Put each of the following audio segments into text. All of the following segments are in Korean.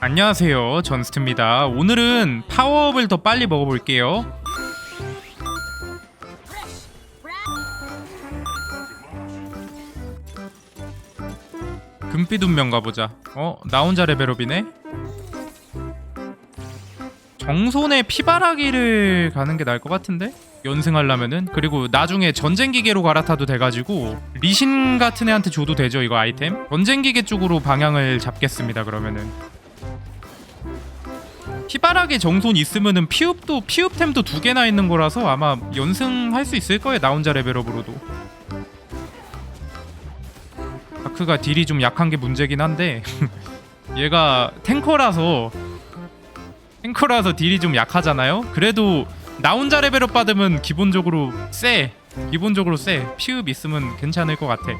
안녕하세요 전스트입니다 오늘은 파워업을 더 빨리 먹어볼게요 금빛 운명 가보자 어? 나 혼자 레벨업이네? 정손의 피바라기를 가는 게 나을 것 같은데? 연승하려면은 그리고 나중에 전쟁기계로 갈아타도 돼가지고 리신 같은 애한테 줘도 되죠 이거 아이템? 전쟁기계 쪽으로 방향을 잡겠습니다 그러면은 피바라기 정손 있으면은 피읍도 피읍템도 두 개나 있는 거라서 아마 연승할 수 있을 거예요 나 혼자 레벨업으로도. 다크가 딜이 좀 약한 게 문제긴 한데 얘가 탱커라서 탱커라서 딜이 좀 약하잖아요? 그래도 나 혼자 레벨업 받으면 기본적으로 세 기본적으로 세 피읍 있으면 괜찮을 것 같아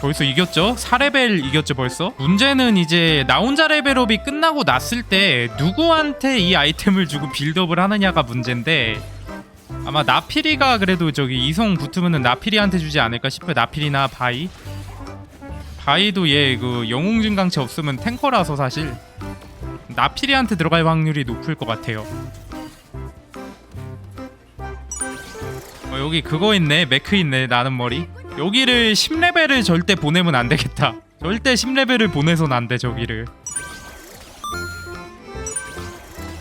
벌써 이겼죠? 4레벨 이겼죠 벌써? 문제는 이제 나 혼자 레벨업이 끝나고 났을 때 누구한테 이 아이템을 주고 빌드업을 하느냐가 문제인데 아마 나피리가 그래도 저기 이성 붙으면은 나피리한테 주지 않을까 싶어요. 나피리나 바이. 바이도 얘 그 영웅 증강체 없으면 탱커라서 사실. 나피리한테 들어갈 확률이 높을 것 같아요. 어, 여기 그거 있네. 매크 있네. 나는 머리 여기를 10레벨을 절대 보내면 안 되겠다. 절대 10레벨을 보내선 안 돼 저기를.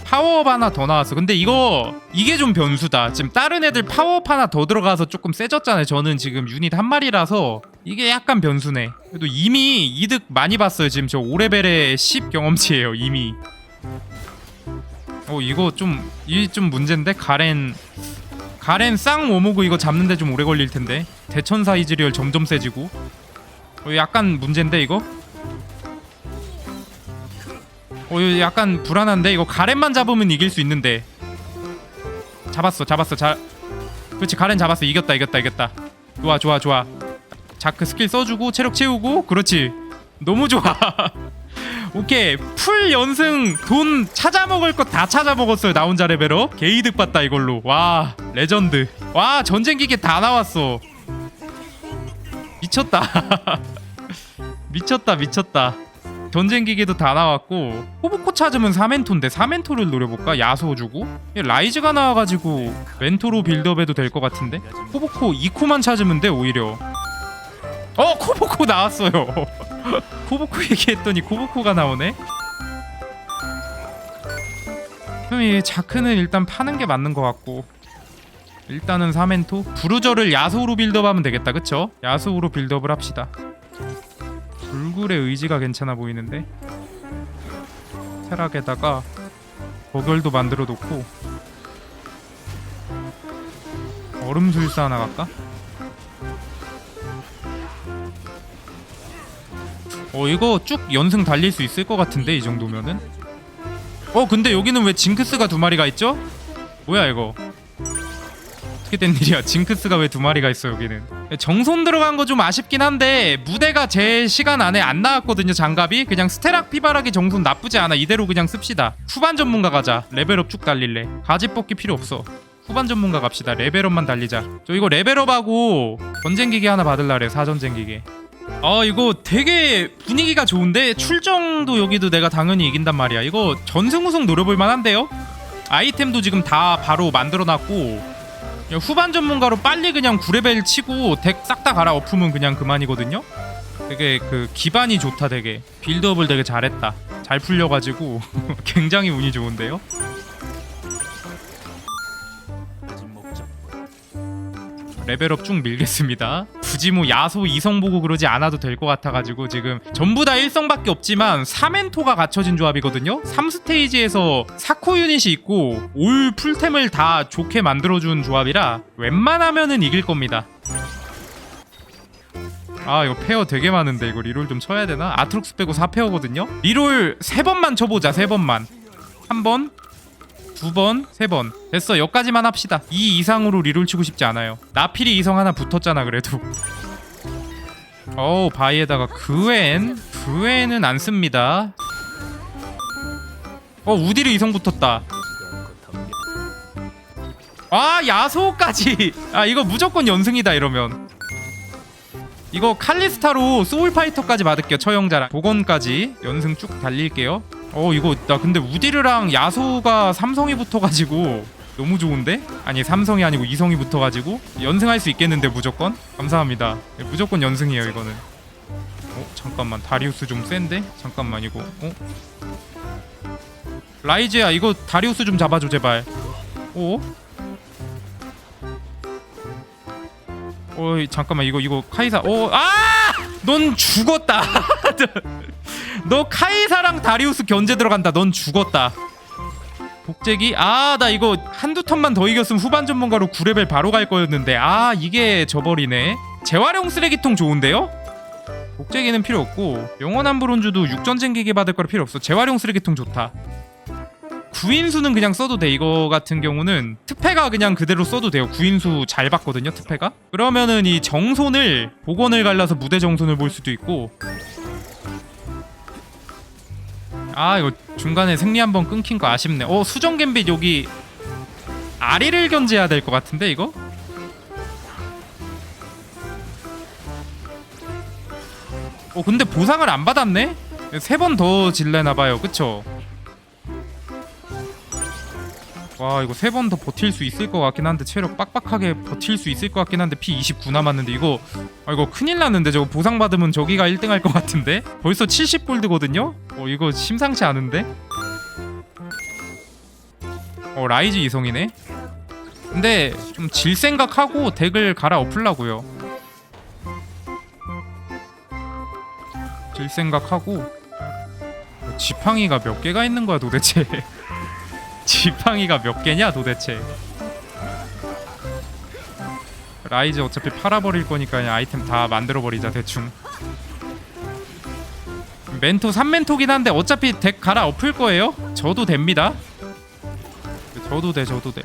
파워업 하나 더 나왔어. 근데 이거 이게 좀 변수다. 지금 다른 애들 파워업 하나 더 들어가서 조금 세졌잖아요. 저는 지금 유닛 한 마리라서 이게 약간 변수네. 그래도 이미 이득 많이 봤어요. 지금 저 5레벨에 10 경험치예요. 이미. 어 이거 좀이좀 문제인데 가렌 가렌 쌍 오모그 이거 잡는데 좀 오래 걸릴 텐데. 대천사 이즈리얼 점점 세지고. 어, 약간 문제인데 이거? 어 이거 약간 불안한데? 이거 가렌만 잡으면 이길 수 있는데. 잡았어 잡았어. 자 그렇지 가렌 잡았어. 이겼다 이겼다 이겼다. 좋아 좋아 좋아. 자크 스킬 써주고 체력 채우고. 그렇지. 너무 좋아 오케이. 풀 연승 돈 찾아 먹을 것 다 찾아 먹었어요 나 혼자 레벨업 게이득 봤다 이걸로. 와 레전드. 와 전쟁 기계 다 나왔어. 미쳤다. 미쳤다 미쳤다. 전쟁 기계도 다 나왔고 호부코 찾으면 4멘토인데 4멘토를 노려볼까? 야소 주고? 얘 라이즈가 나와가지고 멘토로 빌드업해도 될 것 같은데? 호부코 2코만 찾으면 돼 오히려. 어 코보코 나왔어요 코보코 얘기했더니 코보코가 나오네 그럼 이 자크는 일단 파는 게 맞는 것 같고 일단은 사멘토 브루저를 야소로 빌드업하면 되겠다 그쵸? 야소로 빌드업을 합시다 불굴의 의지가 괜찮아 보이는데 테락에다가 버결도 만들어 놓고 얼음술사 하나 갈까? 어 이거 쭉 연승 달릴 수 있을 것 같은데 이 정도면은? 어 근데 여기는 왜 징크스가 두 마리가 있죠? 뭐야 이거? 어떻게 된 일이야? 징크스가 왜 두 마리가 있어 여기는? 정손 들어간 거 좀 아쉽긴 한데 무대가 제 시간 안에 안 나왔거든요 장갑이. 그냥 스테락 피바라기 정손 나쁘지 않아. 이대로 그냥 씁시다. 후반 전문가 가자. 레벨업 쭉 달릴래. 가지 뽑기 필요 없어. 후반 전문가 갑시다. 레벨업만 달리자. 저 이거 레벨업하고 전쟁기계 하나 받을라래 사전쟁기계 아 이거 되게 분위기가 좋은데 출정도 여기도 내가 당연히 이긴단 말이야 이거 전승 우승 노려볼 만한데요? 아이템도 지금 다 바로 만들어놨고 후반 전문가로 빨리 그냥 9레벨 치고 덱 싹 다 갈아 엎으면 그냥 그만이거든요? 되게 그 기반이 좋다 되게 빌드업을 되게 잘했다 잘 풀려가지고 굉장히 운이 좋은데요? 레벨업 쭉 밀겠습니다. 굳이 뭐 야소 이성 보고 그러지 않아도 될 것 같아가지고 지금 전부 다 1성밖에 없지만 3멘토가 갖춰진 조합이거든요. 3스테이지에서 사코 유닛이 있고 올 풀템을 다 좋게 만들어준 조합이라 웬만하면은 이길 겁니다. 아 이거 페어 되게 많은데 이거 리롤 좀 쳐야 되나? 아트록스 빼고 4페어거든요? 리롤 3번만 쳐보자 3번만 한 번, 두 번, 세 번. 됐어. 여기까지만 합시다. 이 이상으로 리롤 치고 싶지 않아요. 나필이 이성 하나 붙었잖아, 그래도. 어우, 바이에다가 그웬? 그웬은 안 씁니다. 어, 우디르 이성 붙었다. 아, 야소까지. 아, 이거 무조건 연승이다, 이러면. 이거 칼리스타로 소울파이터까지 받을게요 처형자랑 복원까지 연승 쭉 달릴게요 어 이거 나 근데 우디르랑 야소가 삼성이 붙어가지고 너무 좋은데? 아니 삼성이 아니고 이성이 붙어가지고 연승할 수 있겠는데 무조건? 감사합니다 예, 무조건 연승이에요 이거는 어 잠깐만 다리우스 좀 센데? 잠깐만 이거 어? 라이즈야 이거 다리우스 좀 잡아줘 제발 어? 어이 잠깐만 이거 이거 카이사 어아넌 죽었다 너 카이사랑 다리우스 견제 들어간다. 넌 죽었다. 복제기? 아 나 이거 한두 턴만 더 이겼으면 후반 전문가로 9레벨 바로 갈 거였는데. 아 이게 저버리네. 재활용 쓰레기통 좋은데요? 복제기는 필요 없고 영원한 브론즈도 육전쟁기계 받을 거라 필요 없어. 재활용 쓰레기통 좋다. 구인수는 그냥 써도 돼. 이거 같은 경우는 특패가 그냥 그대로 써도 돼요. 구인수 잘 봤거든요 특패가. 그러면은 이 정손을 복원을 갈라서 무대 정손을 볼 수도 있고 아 이거 중간에 생리 한번 끊긴 거 아쉽네. 어 수정 갬빗 여기 아리를 견제해야 될 것 같은데 이거? 어 근데 보상을 안 받았네? 세 번 더 질래나봐요. 그쵸 와 이거 세 번 더 버틸 수 있을 것 같긴 한데 체력 빡빡하게 버틸 수 있을 것 같긴 한데 피 29 남았는데 이거 아 이거 큰일 났는데 저거 보상 받으면 저기가 1등 할 것 같은데? 벌써 70골드거든요? 어 이거 심상치 않은데? 어 라이즈 이성이네? 근데 좀 질 생각하고 덱을 갈아 엎으려고요. 질 생각하고. 어, 지팡이가 몇 개가 있는 거야 도대체 지팡이가 몇 개냐 도대체? 라이즈 어차피 팔아버릴 거니까 그냥 아이템 다 만들어버리자 대충. 멘토 3멘토긴 한데 어차피 덱 갈아 엎을 거예요? 저도 됩니다. 저도 돼 저도 돼.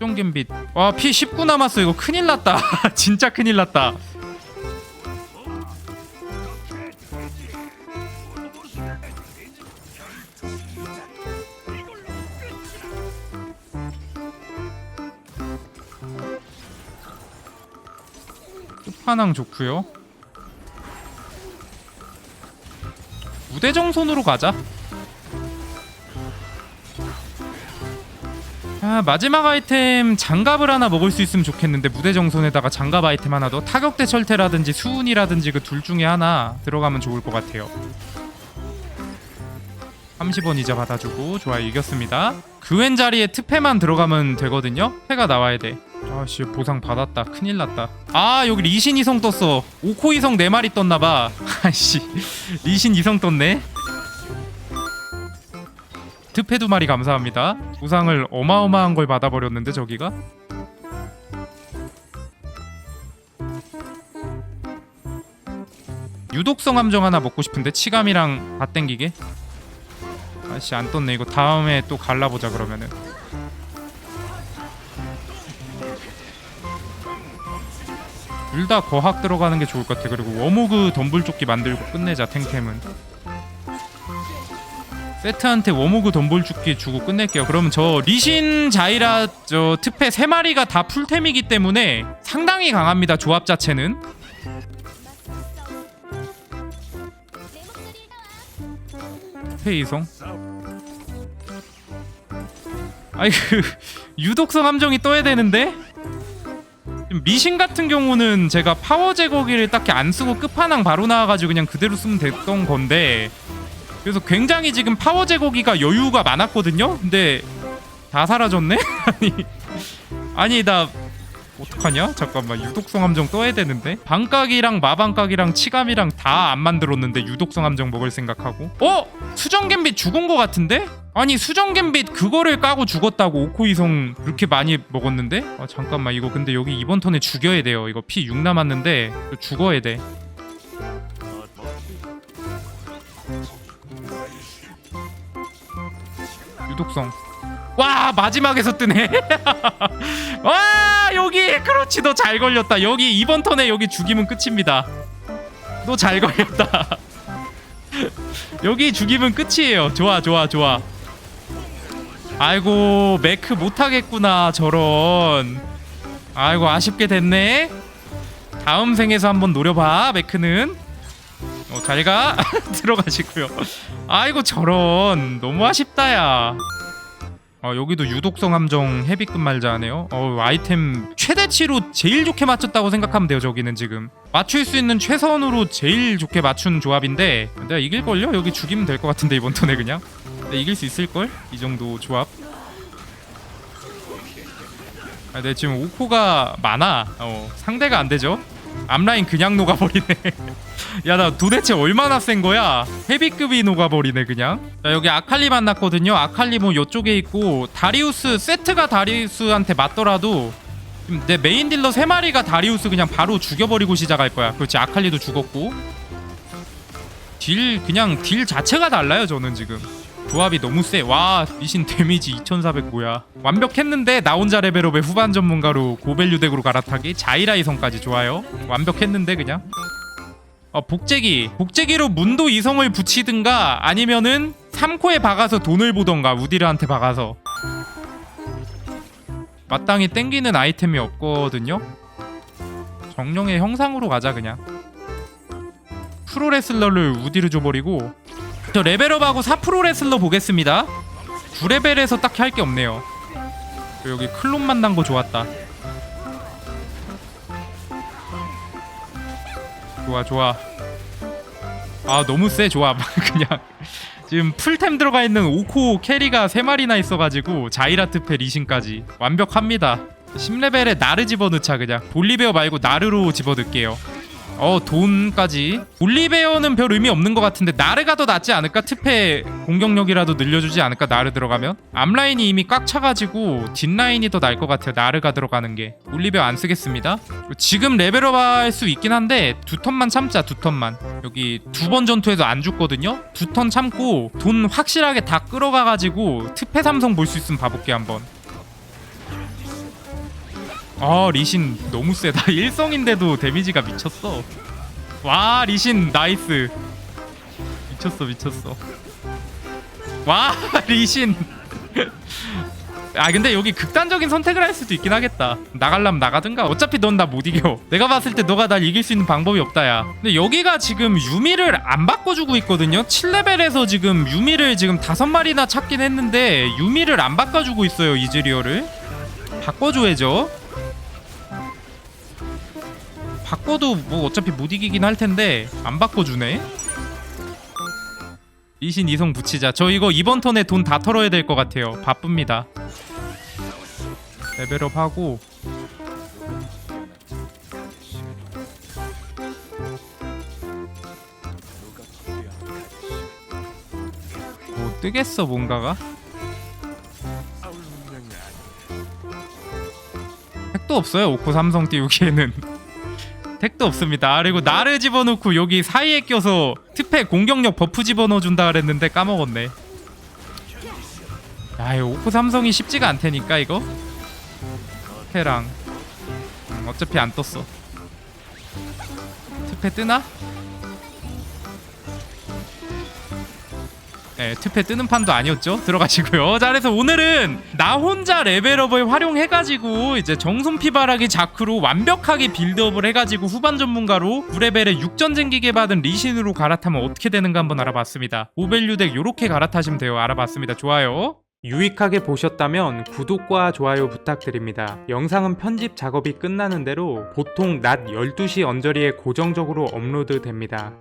쫑갬빗. 와피 19 남았어. 이거 큰일 났다. 진짜 큰일 났다 끝판왕 좋고요. 무대 정손으로 가자. 아, 마지막 아이템 장갑을 하나 먹을 수 있으면 좋겠는데 무대 정손에다가 장갑 아이템 하나 더 타격대 철퇴라든지 수운이라든지 그 둘 중에 하나 들어가면 좋을 것 같아요. 30원 이자 받아주고 좋아요 이겼습니다. 그웬 자리에 특패만 들어가면 되거든요. 패가 나와야 돼. 아씨 보상 받았다. 큰일 났다. 아 여기 리신 이성 떴어. 오코 이성 4마리 떴나봐. 아씨 리신 이성 떴네. 특패 두 마리 감사합니다. 보상을 어마어마한 걸 받아버렸는데 저기가? 유독성 함정 하나 먹고 싶은데 치감이랑 다 땡기게? 아씨 안 떴네. 이거 다음에 또 갈라보자 그러면은 둘 다 거학 들어가는 게 좋을 것 같아. 그리고 워모그 덤불조끼 만들고 끝내자 탱템은. 세트한테 워모그 덤불조끼 주고 끝낼게요. 그러면 저 리신 자이라 저 특패 세 마리가 다 풀템이기 때문에 상당히 강합니다. 조합 자체는. 특패 이성. 아이 그 유독성 함정이 떠야 되는데. 미신 같은 경우는 제가 파워 제거기를 딱히 안 쓰고 끝판왕 바로 나와가지고 그냥 그대로 쓰면 됐던 건데 그래서 굉장히 지금 파워 제거기가 여유가 많았거든요. 근데 다 사라졌네. 아니 아니 나 어떡하냐? 잠깐만 유독성 함정 떠야 되는데 방각이랑 마방각이랑 치감이랑 다 안 만들었는데 유독성 함정 먹을 생각하고 어? 수정 갬빗 죽은 거 같은데? 아니 수정 갬빗 그거를 까고 죽었다고 오코이성 그렇게 많이 먹었는데? 아 잠깐만 이거 근데 여기 이번 턴에 죽여야 돼요 이거 피 6 남았는데 죽어야 돼 유독성 와 마지막에서 뜨네. 와 여기 그렇지 너 잘 걸렸다. 여기 이번 턴에 여기 죽이면 끝입니다. 너 잘 걸렸다. 여기 죽이면 끝이에요. 좋아 좋아 좋아. 아이고 매크 못하겠구나 저런. 아이고 아쉽게 됐네. 다음 생에서 한번 노려봐 메크는. 어, 잘가. 들어가시고요. 아이고 저런. 너무 아쉽다 야 어, 여기도 유독성 함정 헤비급 말자 하네요 어, 아이템 최대치로 제일 좋게 맞췄다고 생각하면 돼요 저기는 지금 맞출 수 있는 최선으로 제일 좋게 맞춘 조합인데 내가 이길 걸요? 여기 죽이면 될 것 같은데 이번 턴에 그냥 내가 이길 수 있을 걸? 이 정도 조합 아, 네 지금 오코가 많아. 어, 상대가 안 되죠. 앞라인 그냥 녹아버리네. 야 나 도대체 얼마나 센 거야? 헤비급이 녹아버리네 그냥. 자 여기 아칼리 만났거든요. 아칼리 뭐 요쪽에 있고 다리우스 세트가 다리우스한테 맞더라도 내 메인 딜러 세 마리가 다리우스 그냥 바로 죽여버리고 시작할 거야. 그렇지 아칼리도 죽었고. 딜 그냥 딜 자체가 달라요 저는 지금. 조합이 너무 세. 와, 미신 데미지 2400 뭐야. 완벽했는데 나 혼자 레벨업의 후반 전문가로 고밸류 덱으로 갈아타기. 자이라이 성까지 좋아요. 완벽했는데 그냥. 어, 복제기. 복제기로 문도 이성을 붙이든가 아니면은 3코에 박아서 돈을 보던가 우디르한테 박아서. 마땅히 땡기는 아이템이 없거든요. 정령의 형상으로 가자 그냥. 프로레슬러를 우디르 줘버리고 저 레벨업하고 4프로 레슬러 보겠습니다. 9레벨에서 딱히 할 게 없네요. 여기 클론 만난 거 좋았다. 좋아 좋아. 아 너무 세 조합 그냥. 지금 풀템 들어가 있는 오코 캐리가 3마리나 있어가지고 자이라트페 리신까지 완벽합니다. 10레벨에 나르 집어넣자 그냥. 볼리베어 말고 나르로 집어넣을게요 어 돈까지. 올리베어는 별 의미 없는 것 같은데 나르가 더 낫지 않을까? 특패 공격력이라도 늘려주지 않을까? 나르 들어가면? 앞라인이 이미 꽉 차가지고 뒷라인이 더 나을 것 같아요 나르가 들어가는 게. 올리베어 안 쓰겠습니다. 지금 레벨업 할 수 있긴 한데 두 턴만 참자 두 턴만. 여기 두 번 전투에서 안 죽거든요? 두 턴 참고 돈 확실하게 다 끌어가가지고 특패 삼성 볼 수 있으면 봐볼게 한번 아 리신 너무 세다. 일성인데도 데미지가 미쳤어. 와 리신 나이스. 미쳤어 미쳤어. 와 리신. 아 근데 여기 극단적인 선택을 할 수도 있긴 하겠다. 나갈라면 나가든가. 어차피 넌 나 못 이겨. 내가 봤을 때 너가 날 이길 수 있는 방법이 없다 야. 근데 여기가 지금 유미를 안 바꿔주고 있거든요. 7레벨에서 지금 유미를 지금 다섯 마리나 찾긴 했는데 유미를 안 바꿔주고 있어요 이즈리어를 바꿔줘야죠 바꿔도 뭐 어차피 못 이기긴 할 텐데 안 바꿔주네. 이신 이성 붙이자. 저 이거 이번 턴에 돈 다 털어야 될 것 같아요. 바쁩니다. 레벨업 하고 뭐 뜨겠어 뭔가가? 택도 없어요 오코 삼성 띄우기에는 택도 없습니다. 아, 그리고 나를 집어넣고 여기 사이에 껴서 특패 공격력 버프 집어넣어준다 그랬는데 까먹었네. 야, 이 오프 삼성이 쉽지가 않다니까 이거. 특패랑 음, 어차피 안 떴어. 특패 뜨나? 네, 특패 뜨는 판도 아니었죠. 들어가시고요. 자, 그래서 오늘은 나 혼자 레벨업을 활용해가지고 이제 정손 피바라기 자크로 완벽하게 빌드업을 해가지고 후반 전문가로 9레벨에 6전 쟁기계 받은 리신으로 갈아타면 어떻게 되는가 한번 알아봤습니다. 오벨류 덱 요렇게 갈아타시면 돼요. 알아봤습니다. 좋아요. 유익하게 보셨다면 구독과 좋아요 부탁드립니다. 영상은 편집 작업이 끝나는 대로 보통 낮 12시 언저리에 고정적으로 업로드 됩니다.